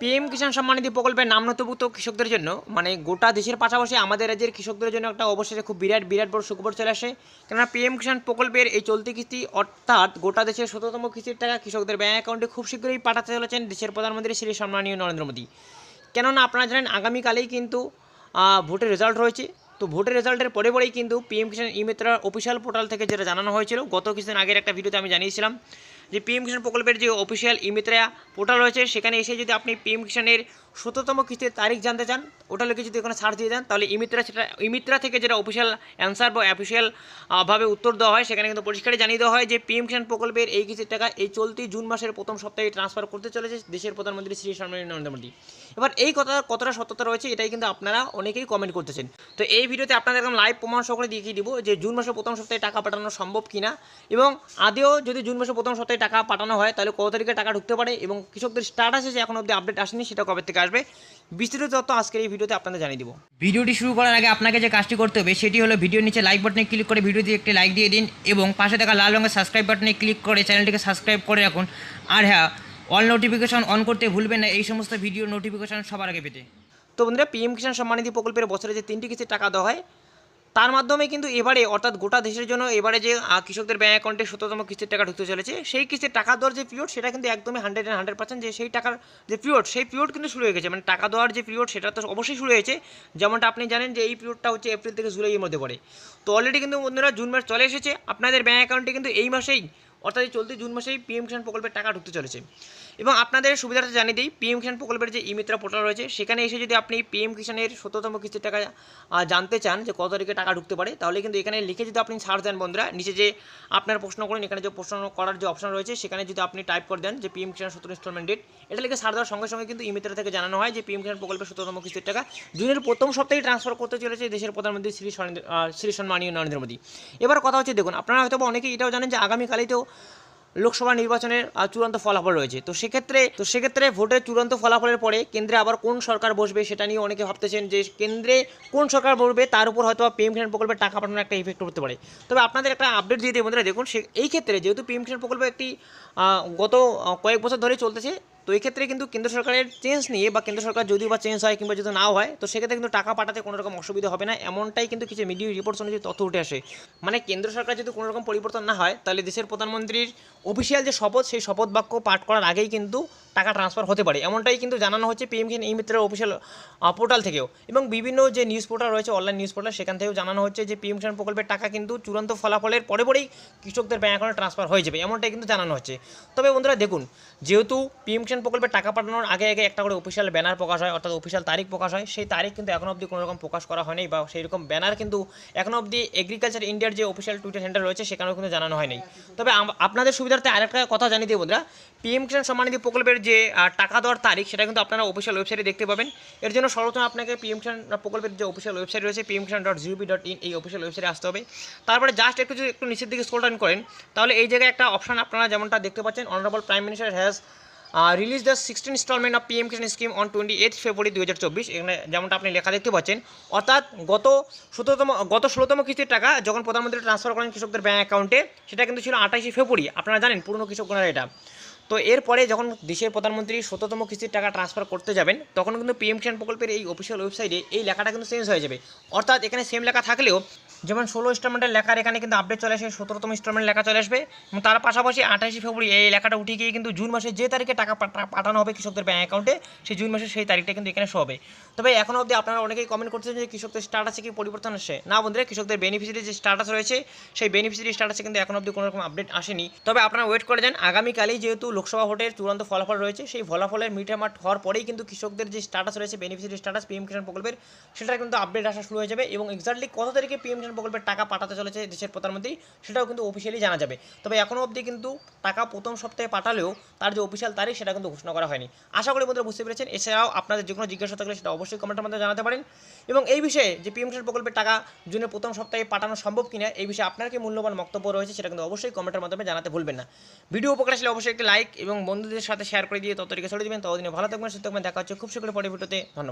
PM কিষাণ সম্মানিধি প্রকল্পের নাম নথিভুক্ত কৃষকদের জন্য মানে গোটা দেশের পাশাপাশি আমাদের রাজ্যের কৃষকদের জন্য একটা অবশেষে খুব বিরাট বিরাট বড় সুখবর চলে আসে। কেননা পিএম কিষাণ প্রকল্পের এই চলতি কিস্তি, অর্থাৎ গোটা দেশের শততম কিস্তির টাকা কৃষকদের ব্যাঙ্ক অ্যাকাউন্টে খুব শীঘ্রই পাঠাতে চলেছেন দেশের প্রধানমন্ত্রী শ্রী সম্মানীয় নরেন্দ্র মোদী। কেননা আপনারা জানেন, আগামীকালেই কিন্তু ভোটের রেজাল্ট রয়েছে। তো ভোটের রেজাল্টের পরে পরেই কিন্তু পিএম কিষাণ ই মিত্রার অফিসিয়াল পোর্টাল থেকে যেটা জানানো হয়েছিল, গত কিছুদিন আগের একটা ভিডিওতে আমি জানিয়েছিলাম যে পিএম কিষাণ প্রকল্পের যে অফিসিয়াল ইমিত্রা পোর্টাল রয়েছে, সেখানে এসে যদি আপনি পিএম কিষাণের শততম কিস্তির তারিখ জানতে চান, ওটা লিখে যদি ওখানে সার্চ দিয়ে দেন, তাহলে ইমিত্রা সেটা, ইমিত্রা থেকে যেটা অফিসিয়াল অ্যান্সার বা অফিসিয়াল ভাবে উত্তর দেওয়া হয়, সেখানে কিন্তু পরিষ্কারই জানিয়ে দেওয়া হয় যে পিএম কিষাণ প্রকল্পের এই কিস্তির টাকা এই চলতি জুন মাসের প্রথম সপ্তাহে ট্রান্সফার করতে চলেছে দেশের প্রধানমন্ত্রী শ্রী নরেন্দ্র মোদী। এবার এই কথা, কতটা সত্যতা রয়েছে, এটাই কিন্তু আপনারা অনেকেই কমেন্ট করতেছেন। তো এই ভিডিওতে আপনাদের একদম লাইভ প্রমাণ সকলে দেখিয়ে দিব যে জুন মাসের প্রথম সপ্তাহে টাকা পাঠানো সম্ভব কিনা এবং আদেও যদি জুন মাসের প্রথম সপ্তাহে টাকা পাঠানো হয়, তাহলে কত তারিখে টাকা ঢুকতে পারে এবং কৃষকদের স্টার্ট আছে যে এখন অবধি আপডেট আসেনি, সেটা কবে থেকে বিস্তারিত তথ্য আজকের এই ভিডিওতে আপনাদের জানিয়ে দিব। ভিডিওটি শুরু করার আগে আপনাকে যে কাজটি করতে হবে সেটি হলো ভিডিওর নিচে লাইক বাটনে ক্লিক করে ভিডিওতে একটি লাইক দিয়ে দিন এবং পাশে থাকা লাল রঙের সাবস্ক্রাইব বাটনে ক্লিক করে চ্যানেলটিকে সাবস্ক্রাইব করে রাখুন। আর হ্যাঁ অল নোটিফিকেশন অন করতে ভুলবেন না এই সমস্ত ভিডিও নোটিফিকেশন সবার আগে পেতে। তো বন্ধুরা পিএম কিষাণ সম্মানিধি প্রকল্পের বছরে যে তিনটি কিস্তির টাকা দেওয়া হয় তার মাধ্যমে কিন্তু এবারে, অর্থাৎ গোটা দেশের জন্য এবারে যে কৃষকদের ব্যাঙ্ক অ্যাকাউন্টে শততম কিস্তির টাকা ঢুকতে চলেছে, সেই কিস্তির টাকা দেওয়ার যে পিরিয়ড সেটা কিন্তু একদমই হান্ড্রেড অ্যান্ড হান্ড্রেড পার্সেন্ট যে, সেই টাকার যে পিরিয়ড সেই পিরিয়ড কিন্তু শুরু হয়ে গেছে। মানে টাকা দেওয়ার যে পিরিয়ড সেটা তো অবশ্যই শুরু হয়েছে। যেমনটা আপনি জানেন যে, এই পিরিয়ডটা হচ্ছে এপ্রিল থেকে জুলাইয়ের মধ্যে পড়ে। তো অলরেডি কিন্তু বন্ধুরা জুন মাস চলে এসেছে। আপনাদের ব্যাঙ্ক অ্যাকাউন্টে কিন্তু এই মাসেই, অর্থাৎ চলতি জুন মাসেই পিএম কিষাণ প্রকল্পের টাকা ঢুকতে চলেছে। এবং আপনাদের সুবিধাটা জানিয়ে দিই পিএম কিষাণ প্রকল্পের যে ইমিত্রা পোর্টাল রয়েছে, সেখানে এসে যদি আপনি পিএম কিষাণের শততম কিস্তির টাকা জানতে চান যে কত তারিখে টাকা ঢুকতে পারে, তাহলে কিন্তু এখানে লিখে যদি আপনি ছাড় দেন বন্ধুরা, নিচে যে আপনার প্রশ্ন করেন, এখানে যে প্রশ্ন করার যে অপশন রয়েছে, সেখানে যদি আপনি টাইপ করে দেন যে পিএম কিষাণ সত্তর ইনস্টলমেন্ট ডেট এটা লিখে ছাড় দেওয়ার সঙ্গে সঙ্গে কিন্তু ইমিত্রা থেকে জানানো হয় যে পিএম কিষাণ প্রকল্পের শততম কিস্তির টাকা। জুনের প্রথম সপ্তাহে ট্রান্সফার করতে চলেছে দেশের প্রধানমন্ত্রী শ্রী শ্রী সম্মানীয় নরেন্দ্র মোদী। এবার কথা হচ্ছে, দেখুন, আপনারা হয়তো অনেকেই এটাও জানেন যে আগামীকালেই তো লোকসভা নির্বাচনের চূড়ান্ত ফলাফল রয়েছে। তো সেক্ষেত্রে তো সেক্ষেত্রে ভোটের চূড়ান্ত ফলাফলের পরে কেন্দ্রে আবার কোন সরকার বসবে সেটা নিয়ে অনেকে ভাবতেছেন যে কেন্দ্রে কোন সরকার বসবে তার উপর হয়তো পিএম কিষাণ প্রকল্পের টাকা পাঠানোর একটা ইফেক্ট করতে পারে। তবে আপনাদের একটা আপডেট দিয়ে দিই বন্ধুরা, দেখুন সে, এই ক্ষেত্রে যেহেতু পিএম কিষাণ প্রকল্প একটি গত কয়েক বছর ধরে চলতেছে তো এই ক্ষেত্রে কিন্তু কেন্দ্র সরকারের চেঞ্জ নিয়ে বা কেন্দ্র সরকার যদি বা চেঞ্জ হয় কিংবা যদি নাও হয়, তো সেক্ষেত্রে কিন্তু টাকা পাঠাতে কোনো রকম অসুবিধা হবে না। এমনটাই কিন্তু কিছু মিডিয়া রিপোর্টস অনুযায়ী তথ্য উঠে আসে। মানে কেন্দ্র সরকার যদি কোনো রকম পরিবর্তন না হয়, তাহলে দেশের প্রধানমন্ত্রীর অফিসিয়াল যে শপথ, সেই শপথ বাক্য পাঠ করার আগেই কিন্তু টাকা ট্রান্সফার হতে পারে। এমনটাই কিন্তু জানানো হচ্ছে পিএম কিষাণ এই মিত্রের অফিসিয়াল পোর্টাল থেকেও। এবং বিভিন্ন যে নিউজ পোর্টাল রয়েছে অনলাইন নিউজ পোর্টাল সেখান থেকেও জানানো হচ্ছে যে পিএম কিষাণ প্রকল্পের টাকা কিন্তু চূড়ান্ত ফলাফলের পরে পরেই কৃষকদের ব্যাঙ্ক অ্যাকাউন্টে ট্রান্সফার হয়ে যাবে, এমনটাই কিন্তু জানানো হচ্ছে। তবে বন্ধুরা দেখুন, যেহেতু পিএম কিষাণ প্রকল্পের টাকা পাঠানোর আগে আগে একটা করে অফিসিয়াল ব্যানার প্রকাশ হয়, অর্থাৎ অফিসিয়াল তারিখ প্রকাশ হয়। সেই তারিখ কিন্তু এখনও অবধি কোনো রকম প্রকাশ করা হয়নি বা সেই রকম ব্যানার কিন্তু এখনও অবধি এগ্রিকালচার ইন্ডিয়ার যে অফিসিয়াল টুইটার সেন্টার রয়েছে, সেখানেও কিন্তু জানানো হয়নি। তবে আপনাদের সুবিধার্থে আরেকটা কথা জানিয়ে দিই বন্ধুরা। পিএম কিষাণ সম্মানিধি প্রকল্পের যে টাকা দেওয়ার তারিখ, সেটা কিন্তু আপনারা অফিসিয়াল ওয়েবসাইটে দেখতে পাবেন। এর জন্য সর্বপ্রথম আপনাকে পিএম কিষাণ প্রকল্পের যে অফিসিয়াল ওয়েবসাইট রয়েছে PM Kisan dot GOP dot in এই অফিসিয়াল ওয়েবসাইটে আসতে হবে। তারপরে জাস্ট একটু যদি একটু নিচের দিকে স্ক্রল ডাউন করেন, তাহলে এই জায়গায় একটা অপশন আপনারা যেমনটা দেখতে পাচ্ছেন honourable prime minister has release the sixteen instalment of PM Kisan scheme on twenty eight February দু হাজার চব্বিশ। এখানে যেমনটা আপনি লেখা দেখতে পাচ্ছেন, অর্থাৎ গত সতেরোতম, গত ষোলোতম কিস্তির টাকা যখন প্রধানমন্ত্রী ট্রান্সফার করেন কৃষকদের ব্যাঙ্ক অ্যাকাউন্টে সেটা কিন্তু ছিল আঠাশে ফেব্রুয়ারি আপনারা জানেন, পুরনো কৃষকরা এটা। তো এরপরে যখন দেশের প্রধানমন্ত্রী শততম কিস্তির টাকা ট্রান্সফার করতে যাবেন, তখন কিন্তু পিএম কিষাণ প্রকল্পের এই অফিসিয়াল ওয়েবসাইটে এই লেখাটা কিন্তু চেঞ্জ হয়ে যাবে। অর্থাৎ এখানে সেম লেখা থাকলেও যেমন ষোলো ইনস্টলমেন্টের লেখার এখানে কিন্তু আপডেট চলে আসে, সতেরোতম ইনস্টলমেন্ট লেখা চলে আসবে, এবং তার পাশাপাশি আঠাশে ফেব্রুয়ারি এই লেখাটা উঠে গিয়ে কিন্তু জুন মাসে যে তারিখে টাকা পাঠা- পাঠানো হবে কৃষকদের ব্যাঙ্ক অ্যাকাউন্টে সেই জুন মাসের সেই তারিখটা কিন্তু এখানে হবে। তবে এখনও অবধি আপনারা অনেকেই কমেন্ট করছেন যে কৃষকদের স্ট্যাটাসে কি, পরিবর্তন আসে? না বন্ধুরা, কৃষকদের বেনিফিসিয়ারি যে স্ট্যাটাস রয়েছে, সেই বেনিফিসিয়ারি স্ট্যাটাসে কিন্তু এখন অবধি কোনো রকম আপডেট আসেনি। তবে আপনারা ওয়েট করে যান, আগামীকালেই যেহেতু লোকসভা ভোটের চূড়ান্ত ফলাফল রয়েছে, সেই ফলাফলের মিটামাট হওয়ার পরেই কিন্তু কৃষকদের যে স্ট্যাটাস রয়েছে বেনিফিসিয়ারি স্ট্যাটাস পিএম কিষাণ প্রকল্পের সেটা কিন্তু আপডেট আসা শুরু হয়ে যাবে, এবং এক্স্যাক্টলি কত তারিখে পিএম কিষাণ প্রকল্পের টাকা পাঠাতে চলেছে দেশের প্রধানমন্ত্রী, সেটাও কিন্তু অফিসিয়ালি জানা যাবে। তবে এখনও অবধি কিন্তু টাকা প্রথম সপ্তাহে পাঠালেও তার যে অফিসিয়াল তারিখ, সেটা কিন্তু ঘোষণা করা হয়নি। আশা করি বন্ধুরা বুঝতে পেরেছেন। এছাড়াও আপনাদের যে কোনো জিজ্ঞাসা থাকলে সেটা অবশ্যই কমেন্টের মধ্যে জানাতে পারেন। এবং এই বিষয়ে যে পিএম কিষাণ প্রকল্পের টাকা জুনের প্রথম সপ্তাহে পাঠানো সম্ভব কিনা, এই বিষয়ে আপনার কি মূল্যবান বক্তব্য রয়েছে, সেটা কিন্তু অবশ্যই কমেন্টের মাধ্যমে জানাতে ভুলবেন না। ভিডিও উপকার আসলে অবশ্যই একটি লাইক এবং বন্ধুদের সাথে শেয়ার করে দিয়ে তত ছড়িয়ে দেবেন ততদিনে ভালো থাকবেন, সুস্থ দেখা হচ্ছে খুব শীঘ্রই পরে ভিডিওতে। ধন্যবাদ।